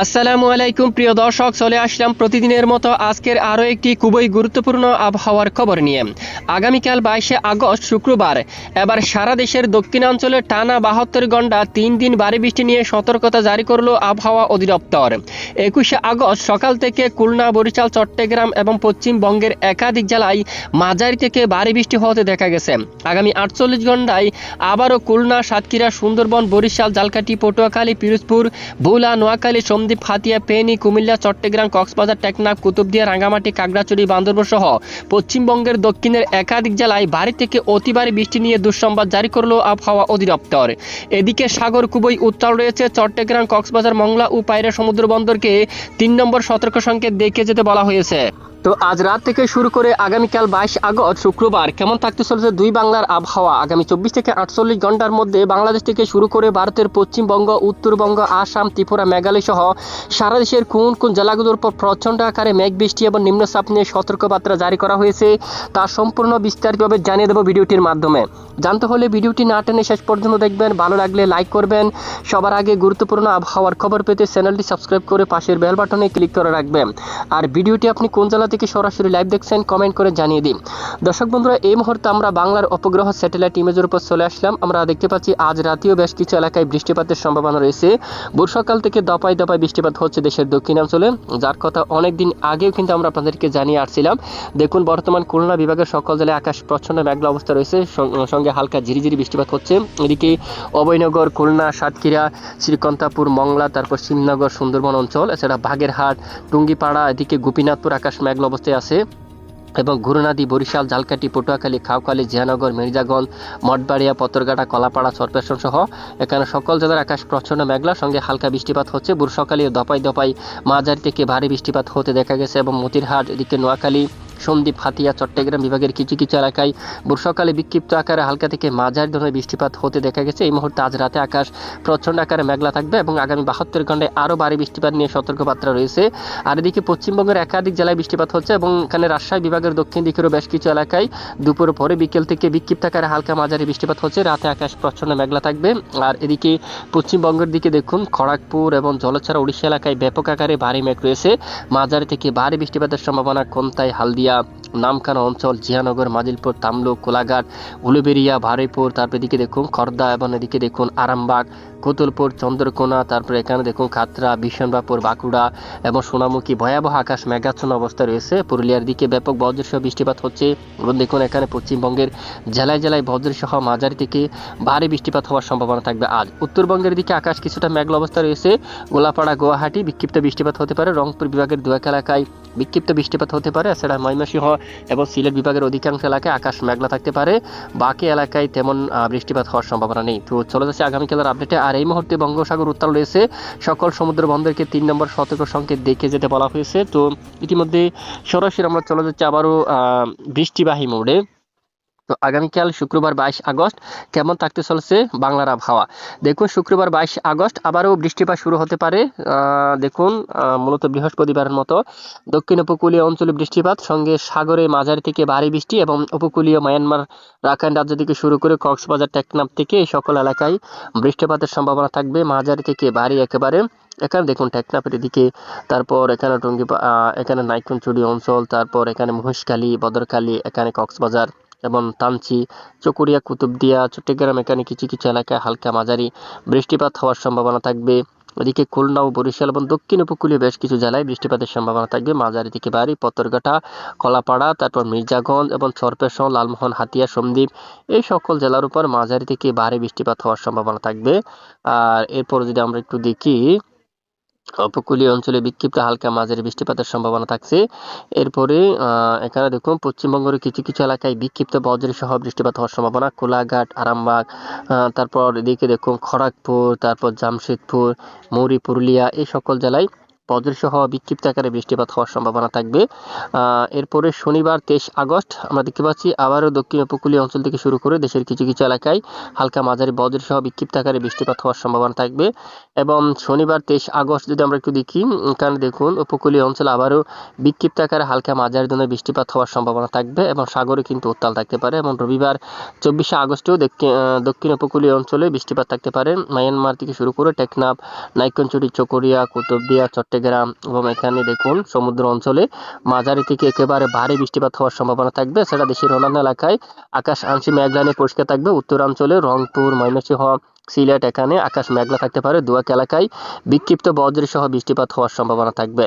আসসালামু আলাইকুম, প্রিয় দর্শক, চলে আসলাম প্রতিদিনের মতো আজকের আরও একটি খুবই গুরুত্বপূর্ণ আবহাওয়ার খবর নিয়ে। আগামীকাল বাইশে আগস্ট, শুক্রবার। এবার সারা দেশের দক্ষিণাঞ্চলে টানা বাহাত্তর ঘণ্টা তিন দিন ভারী বৃষ্টি নিয়ে সতর্কতা জারি করল আবহাওয়া অধিদপ্তর। একুশে আগস্ট সকাল থেকে খুলনা, বরিশাল, চট্টগ্রাম এবং পশ্চিমবঙ্গের একাধিক জেলায় মাঝারি থেকে ভারী বৃষ্টি হতে দেখা গেছে। আগামী আটচল্লিশ ঘন্টায় আবারও খুলনা, সাতক্ষীরা, সুন্দরবন, বরিশাল, জালকাঠি, পটুয়াখালী, পিরোজপুর, ভোলা, নোয়াখালী সন্দ্বীপ হাতিয়া ফেনী কুমিল্লা, চট্টগ্রাম, কক্সবাজার, টেকনাফ, কুতুবদিয়া, রাঙ্গামাটি কাগড়াচুরি বান্দরবন সহ পশ্চিমবঙ্গের দক্ষিণের একাধিক জেলায় বাড়ি থেকে অতি ভারী বৃষ্টি নিয়ে দুঃসংবাদ জারি করল আবহাওয়া অধিদপ্তর। এদিকে সাগর খুবই উত্তাল রয়েছে। চট্টগ্রাম, কক্সবাজার, মংলা ও পায়রা সমুদ্র বন্দরকে তিন নম্বর সতর্ক সংকেত দেখে যেতে বলা হয়েছে। তো আজ রাত থেকে শুরু করে আগামীকাল বাইশ আগস্ট শুক্রবার কেমন থাকতে চলেছে দুই বাংলার আবহাওয়া? আগামী চব্বিশ থেকে আটচল্লিশ ঘণ্টার মধ্যে বাংলাদেশ থেকে শুরু করে ভারতের পশ্চিমবঙ্গ, উত্তরবঙ্গ, আসাম, ত্রিপুরা, মেঘালয় সহ সারা দেশের কোন কোন জেলাগুলোর উপর প্রচণ্ড আকারে মেঘ, বৃষ্টি এবং নিম্নচাপ নিয়ে সতর্কবার্তা জারি করা হয়েছে তা সম্পূর্ণ বিস্তারিতভাবে জানিয়ে দেবো ভিডিওটির মাধ্যমে। জানতে হলে ভিডিওটি না টেনে শেষ পর্যন্ত দেখবেন, ভালো লাগলে লাইক করবেন, সবার আগে গুরুত্বপূর্ণ আবহাওয়ার খবর পেতে চ্যানেলটি সাবস্ক্রাইব করে পাশের বেল বাটনে ক্লিক করে রাখবেন। আর ভিডিওটি আপনি কোন জেলা থেকে সরাসরি লাইভ দেখছেন কমেন্ট করে জানিয়ে দিন। দর্শক বন্ধুরা, এই মুহূর্তে আমরা বাংলার উপগ্রহ স্যাটেলাইট ইমেজের উপর চলে আসলাম। আমরা দেখতে পাচ্ছি আজ রাতেও বেশ কিছু এলাকায় বৃষ্টিপাতের সম্ভাবনা রয়েছে। বর্ষাকাল থেকে দপায় দপায় বৃষ্টিপাত হচ্ছে দেশের দক্ষিণাঞ্চলে যার কথা অনেক দিন আগেও কিন্তু আমরা আপনাদেরকে জানিয়ে আসছিলাম। দেখুন, বর্তমান খুলনা বিভাগের সকল জেলায় আকাশ প্রচ্ছন্ন, মেঘলা অবস্থা রয়েছে। সঙ্গে হালকা ঝিরিঝিরি বৃষ্টিপাত হচ্ছে। এদিকে অভয়নগর, খুলনা, সাতক্ষীরা, শ্রীকন্তাপুর, মংলা, তারপর শিবনগর সুন্দরবন অঞ্চল, এছাড়া বাগেরহাট, টুঙ্গিপাড়া, এদিকে গোপীনাথপুর আকাশ মেঘলা অবস্থায় আছে। এবং ঘুরনাদি বরিশাল, ঝালকাঠি, পটুয়াখালী, খাওখালী, জিয়ানগর, মির্জাগঞ্জ, মঠবাড়িয়া পতরগাটা কলাপাড়া সরপেশন সহ এখানে সকল জেলার আকাশ প্রচ্ছন্ন মেঘলা, সঙ্গে হালকা বৃষ্টিপাত হচ্ছে। বর্ষাকালে দপাই দপাই মাঝারি থেকে ভারী বৃষ্টিপাত হতে দেখা গেছে এবং মতিরহাট এদিকে নোয়াখালী সন্দ্বীপ হাতিয়া, চট্টগ্রাম বিভাগের কিছু কিছু এলাকায় বর্ষাকালে বিক্ষিপ্ত আকারে হালকা থেকে মাঝারি ধরনের বৃষ্টিপাত হতে দেখা গেছে। এই মুহূর্তে আজ রাতে আকাশ প্রচণ্ড আকারে মেঘলা থাকবে এবং আগামী বাহাত্তর ঘন্টায় আরও ভারী বৃষ্টিপাত নিয়ে সতর্কবার্তা রয়েছে। আর এদিকে পশ্চিমবঙ্গের একাধিক জেলায় বৃষ্টিপাত হচ্ছে এবং এখানে রাজশাহী বিভাগের দক্ষিণ দিকেরও বেশ কিছু এলাকায় দুপুর পরে বিকেল থেকে বিক্ষিপ্ত আকারে হালকা মাঝারি বৃষ্টিপাত হচ্ছে। রাতে আকাশ প্রচ্ছন্ন মেঘলা থাকবে। আর এদিকে পশ্চিমবঙ্গের দিকে দেখুন, খড়গপুর এবং জলছাড়া উড়িষ্যা এলাকায় ব্যাপক আকারে ভারী মেঘ রয়েছে। মাঝারি থেকে ভারী বৃষ্টিপাতের সম্ভাবনা কোনতাই হালদিয়া নামখানা অঞ্চল জিয়ানগর মাজিলপুর, তামলুক, কোলাঘাট উলুবেরিয়া ভারিপুর, তারপর এদিকে দেখুন খর্দা এবং এদিকে দেখুন আরামবাগ, কোতুলপুর, চন্দ্রকোনা, তারপরে এখানে দেখুন খাতরা বিশনবাপুর বাঁকুড়া এবং সোনামুখী ভয়াবহ আকাশ মেঘাচ্ছন্ন অবস্থা রয়েছে। পুরুলিয়ার দিকে ব্যাপক বজ্রসহ বৃষ্টিপাত হচ্ছে এবং দেখুন এখানে পশ্চিমবঙ্গের জেলায় জেলায় বজ্রসহ মাঝারি থেকে ভারী বৃষ্টিপাত হওয়ার সম্ভাবনা থাকবে আজ। উত্তরবঙ্গের দিকে আকাশ কিছুটা মেঘলা অবস্থা রয়েছে। গোলাপাড়া, গুয়াহাটি বিক্ষিপ্ত বৃষ্টিপাত হতে পারে। রংপুর বিভাগের দু এক এলাকায় বিক্ষিপ্ত বৃষ্টিপাত হতে পারে, এছাড়া ময়মনসিংহ এবং সিলেট বিভাগের অধিকাংশ এলাকায় আকাশ মেঘলা থাকতে পারে। বাকি এলাকায় তেমন বৃষ্টিপাত হওয়ার সম্ভাবনা নেই। তো চলে যাচ্ছে আগামীকালের আপডেটে। আর এই মুহূর্তে বঙ্গোসাগর উত্তাল রয়েছে। সকল সমুদ্র বন্দরকে তিন নম্বর সতর্ক সংকেত দেখে যেতে বলা হয়েছে। তো ইতিমধ্যে সরাসরি আমরা চলে যাচ্ছি আবারও বৃষ্টিবাহী মোড়ে। তো আগামীকাল শুক্রবার বাইশ আগস্ট কেমন থাকতে চলেছে বাংলার আবহাওয়া? দেখুন, শুক্রবার বাইশ আগস্ট আবারও বৃষ্টিপাত শুরু হতে পারে। দেখুন মূলত বৃহস্পতিবারের মতো দক্ষিণ উপকূলীয় অঞ্চলে বৃষ্টিপাত, সঙ্গে সাগরে মাঝারি থেকে ভারী বৃষ্টি এবং উপকূলীয় মায়ানমার, রাখাইন রাজ্য থেকে শুরু করে কক্সবাজার, টেকনাফ থেকে এই সকল এলাকায় বৃষ্টিপাতের সম্ভাবনা থাকবে। মাঝারি থেকে ভারী একেবারে। এখানে দেখুন, টেকনাফের দিকে তারপর এখানে টঙ্গি এখানে নাইকুনচুরি অঞ্চল, তারপর এখানে মহিষখালী বদরখালী, এখানে কক্সবাজার এবং তানচি, চকুরিয়া, কুতুবদিয়া, চট্টগ্রাম এখানে কিছু কিছু এলাকায় হালকা মাঝারি বৃষ্টিপাত হওয়ার সম্ভাবনা থাকবে। এদিকে খুলনা ও বরিশাল এবং দক্ষিণ উপকূলীয় বেশ কিছু জেলায় বৃষ্টিপাতের সম্ভাবনা থাকবে। মাঝারি থেকে ভারী পতরঘাটা, কলাপাড়া, তারপর মির্জাগঞ্জ এবং চরপেশন, লালমোহন, হাতিয়া, সন্দ্বীপ এই সকল জেলার উপর মাঝারি থেকে ভারী বৃষ্টিপাত হওয়ার সম্ভাবনা থাকবে। আর এরপর যদি আমরা একটু দেখি উপকূলীয় অঞ্চলে বিক্ষিপ্ত হালকা মাঝারি বৃষ্টিপাতের সম্ভাবনা থাকছে। এরপরে এখানে দেখুন, পশ্চিমবঙ্গের কিছু কিছু এলাকায় বিক্ষিপ্ত বজ্রী সহ বৃষ্টিপাত হওয়ার সম্ভাবনা। কোলাঘাট, আরামবাগ তারপর এদিকে দেখুন খড়াকপুর তারপর জামশেদপুর, মৌরি, পুরুলিয়া, এই সকল জেলায় বজ্রসহ বিক্ষিপ্ত আকারে বৃষ্টিপাত হওয়ার সম্ভাবনা থাকবে। এরপরে শনিবার তেইশ আগস্ট আমরা দেখতে পাচ্ছি আবারও দক্ষিণ উপকূলীয় অঞ্চল থেকে শুরু করে দেশের কিছু কিছু এলাকায় হালকা মাঝারি বজ্রসহ বিক্ষিপ্ত আকারে বৃষ্টিপাত হওয়ার সম্ভাবনা থাকবে এবং শনিবার তেইশ আগস্ট যদি আমরা একটু দেখি এখানে দেখুন উপকূলীয় অঞ্চলে আবারও বিক্ষিপ্ত আকারে হালকা মাঝারি ধরনের বৃষ্টিপাত হওয়ার সম্ভাবনা থাকবে এবং সাগরে কিন্তু উত্তাল থাকতে পারে এবং রবিবার চব্বিশে আগস্টেও দক্ষিণ উপকূলীয় অঞ্চলে বৃষ্টিপাত থাকতে পারে। মায়ানমার থেকে শুরু করে টেকনাফ, নাইকনচুরি, চকরিয়া, কুতুবদিয়া, চট্টগ্রাম এবং এখানে দেখুন, সমুদ্র অঞ্চলে মাঝারি থেকে একেবারে ভারী বৃষ্টিপাত হওয়ার সম্ভাবনা থাকবে। সেটা দেশের অন্যান্য এলাকায় আকাশ আংশিক মেঘলানে পরিষ্কার থাকবে। উত্তরাঞ্চলে রংপুর, ময়মনসিংহ, সিলেট এখানে আকাশ মেঘলা থাকতে পারে। দুয়াক এলাকায় বিক্ষিপ্ত বজ্র সহ বৃষ্টিপাত হওয়ার সম্ভাবনা থাকবে।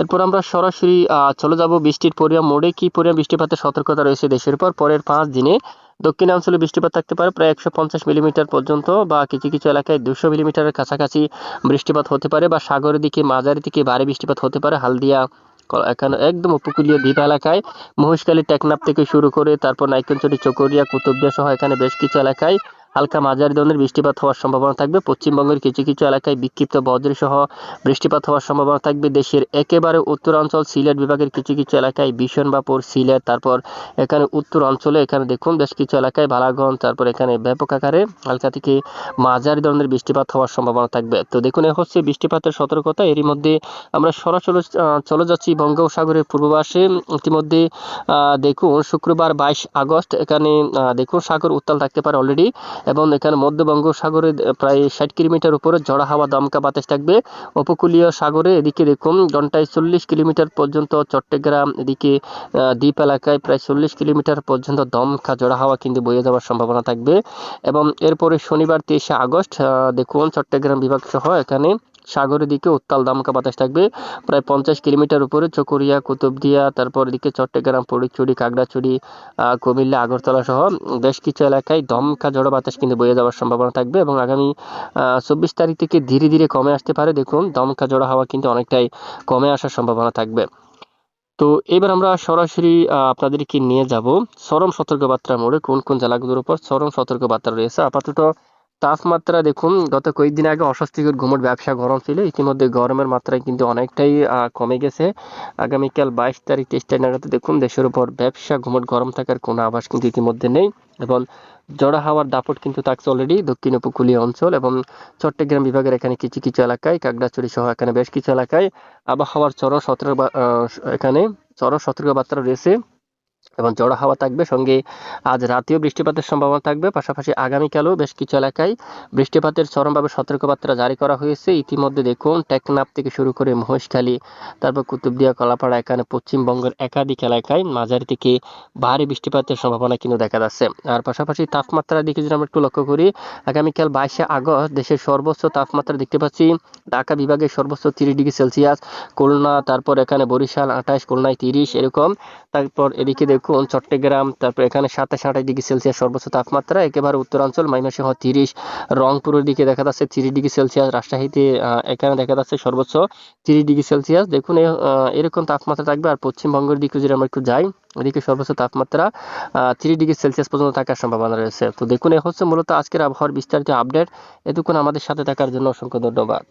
এরপর আমরা সরাসরি চলে যাব বৃষ্টির পরিমাণ মোড়ে। কি পরিমাণ বৃষ্টিপাতের সতর্কতা রয়েছে দেশের পর পরের পাঁচ দিনে দক্ষিণাঞ্চলে বৃষ্টিপাত থাকতে পারে, প্রায় একশো পঞ্চাশ মিলিমিটার পর্যন্ত বা কিছু কিছু এলাকায় দুশো মিলিমিটারের কাছাকাছি বৃষ্টিপাত হতে পারে বা সাগরের দিকে, মাঝারি দিকে ভারী বৃষ্টিপাত হতে পারে। হালদিয়া এখানে একদম উপকূলীয় দ্বীপ এলাকায় মহেশখালী, টেকনাফ থেকে শুরু করে তারপর নাইকঞ্চটি চকরিয়া, কুতুবদিয়া সহ এখানে বেশ কিছু এলাকায় হালকা মাঝারি ধরনের বৃষ্টিপাত হওয়ার সম্ভাবনা থাকবে। পশ্চিমবঙ্গের কিছু কিছু এলাকায় বিক্ষিপ্ত বজ্র সহ বৃষ্টিপাত হওয়ার সম্ভাবনা থাকবে। দেশের একেবারে উত্তরাঞ্চল, সিলেট বিভাগের কিছু কিছু এলাকায় বিশনবাপুর সিলেট, তারপর এখানে উত্তর অঞ্চলে এখানে দেখুন বেশ কিছু এলাকায় বালাগঞ্জ, তারপর এখানে ব্যাপক আকারে হালকা থেকে মাঝারি ধরনের বৃষ্টিপাত হওয়ার সম্ভাবনা থাকবে। তো দেখুন, এ হচ্ছে বৃষ্টিপাতের সতর্কতা। এরই মধ্যে আমরা সরাসরি চলে যাচ্ছি বঙ্গোপসাগরের পূর্বপাশে ইতিমধ্যে দেখুন, শুক্রবার বাইশ আগস্ট এখানে দেখুন, সাগর উত্তাল থাকতে পারে অলরেডি। এবং এখানে মধ্য বঙ্গোপসাগরে প্রায় ষাট কিলোমিটার উপরে ঝড়া হাওয়া দমকা বাতাস থাকবে। উপকূলীয় সাগরে এদিকে দেখুন, ঘন্টায় চল্লিশ কিলোমিটার পর্যন্ত চট্টগ্রাম, এদিকে দ্বীপ এলাকায় প্রায় চল্লিশ কিলোমিটার পর্যন্ত দমকা জোড়া হাওয়া কিন্তু বয়ে যাওয়ার সম্ভাবনা থাকবে। এবং এরপরে শনিবার তেইশে আগস্ট দেখুন, চট্টগ্রাম বিভাগ সহ এখানে সাগরের দিকে উত্তাল দমকা বাতাস থাকবে। প্রায় পঞ্চাশ কিলোমিটার উপরে চকরিয়া কুতুবদিয়া তারপর এদিকে চট্টগ্রাম কাগড়াছড়ি আহ, কুমিল্লা আগরতলা সহ বেশ কিছু এলাকায় দমকা ঝড়ো বাতাস কিন্তু বয়ে যাওয়ার সম্ভাবনা থাকবে এবং আগামী চব্বিশ তারিখ থেকে ধীরে ধীরে কমে আসতে পারে। দেখুন দমকা জোড়া হাওয়া কিন্তু অনেকটাই কমে আসার সম্ভাবনা থাকবে। তো এবার আমরা সরাসরি আপনাদেরকে নিয়ে যাব চরম সতর্কবার্তা মোড়ে। কোন কোন জেলাগুলোর উপর চরম সতর্কবার্তা রয়েছে? আপাতত তাপমাত্রা দেখুন, গত কয়েকদিন আগে অস্বস্তিকর ঘুমোট ব্যবসা গরম ছিল, ইতিমধ্যে গরমের মাত্রায় কিন্তু অনেকটাই কমে গেছে। আগামীকাল বাইশ তারিখ, তেইশ তারিখ নাগাদ দেখুন, দেশের উপর ব্যবসা ঘুমোট গরম থাকার কোনো আভাস কিন্তু ইতিমধ্যে নেই এবং জড়া হাওয়ার দাপট কিন্তু থাকছে অলরেডি দক্ষিণ উপকূলীয় অঞ্চল এবং চট্টগ্রাম বিভাগের এখানে কিছু কিছু এলাকায়, কাকড়াছড়ি সহ এখানে বেশ কিছু এলাকায় আবহাওয়ার চরম সতর্ক এখানে চরম সতর্কবার্তা রয়েছে। এবং জড়ো হাওয়া থাকবে, সঙ্গে আজ রাতেও বৃষ্টিপাতের সম্ভাবনা থাকবে। পাশাপাশি আগামীকালও বেশ কিছু এলাকায় বৃষ্টিপাতের চরমভাবে সতর্কবার্তা জারি করা হয়েছে। ইতিমধ্যে দেখুন, টেকনাফ থেকে শুরু করে মহেশখালী, তারপর কুতুবদিয়া, কলাপাড়া, এখানে পশ্চিমবঙ্গের একাধিক এলাকায় মাঝারি থেকে ভারী বৃষ্টিপাতের সম্ভাবনা কিন্তু দেখা যাচ্ছে। আর পাশাপাশি তাপমাত্রার দিকে যদি আমরা একটু লক্ষ্য করি, আগামীকাল বাইশে আগস্ট দেশের সর্বোচ্চ তাপমাত্রা দেখতে পাচ্ছি, ঢাকা বিভাগের সর্বোচ্চ তিরিশ ডিগ্রি সেলসিয়াস, খুলনা, তারপর এখানে বরিশাল আঠাশ, খুলনায় তিরিশ, এরকম। তারপর এদিকে দেখুন চট্টগ্রাম, তারপর এখানে সাতাশ আঠাশ ডিগ্রি সেলসিয়াস সর্বোচ্চ তাপমাত্রা, একেবারে উত্তরাঞ্চল ময়মনসিংহ তিরিশ, রংপুরের দিকে দেখা যাচ্ছে তিরিশ ডিগ্রি সেলসিয়াস, রাজশাহীতে এখানে দেখা যাচ্ছে সর্বোচ্চ তিরিশ ডিগ্রি সেলসিয়াস। দেখুন এরকম তাপমাত্রা থাকবে আর পশ্চিমবঙ্গের দিকে যদি আমরা একটু যাই, এদিকে সর্বোচ্চ তাপমাত্রা তিরিশ ডিগ্রি সেলসিয়াস পর্যন্ত থাকার সম্ভাবনা রয়েছে। তো দেখুন, এ হচ্ছে মূলত আজকের আবহাওয়ার বিস্তারিত আপডেট। এতক্ষণ আমাদের সাথে থাকার জন্য অসংখ্য ধন্যবাদ।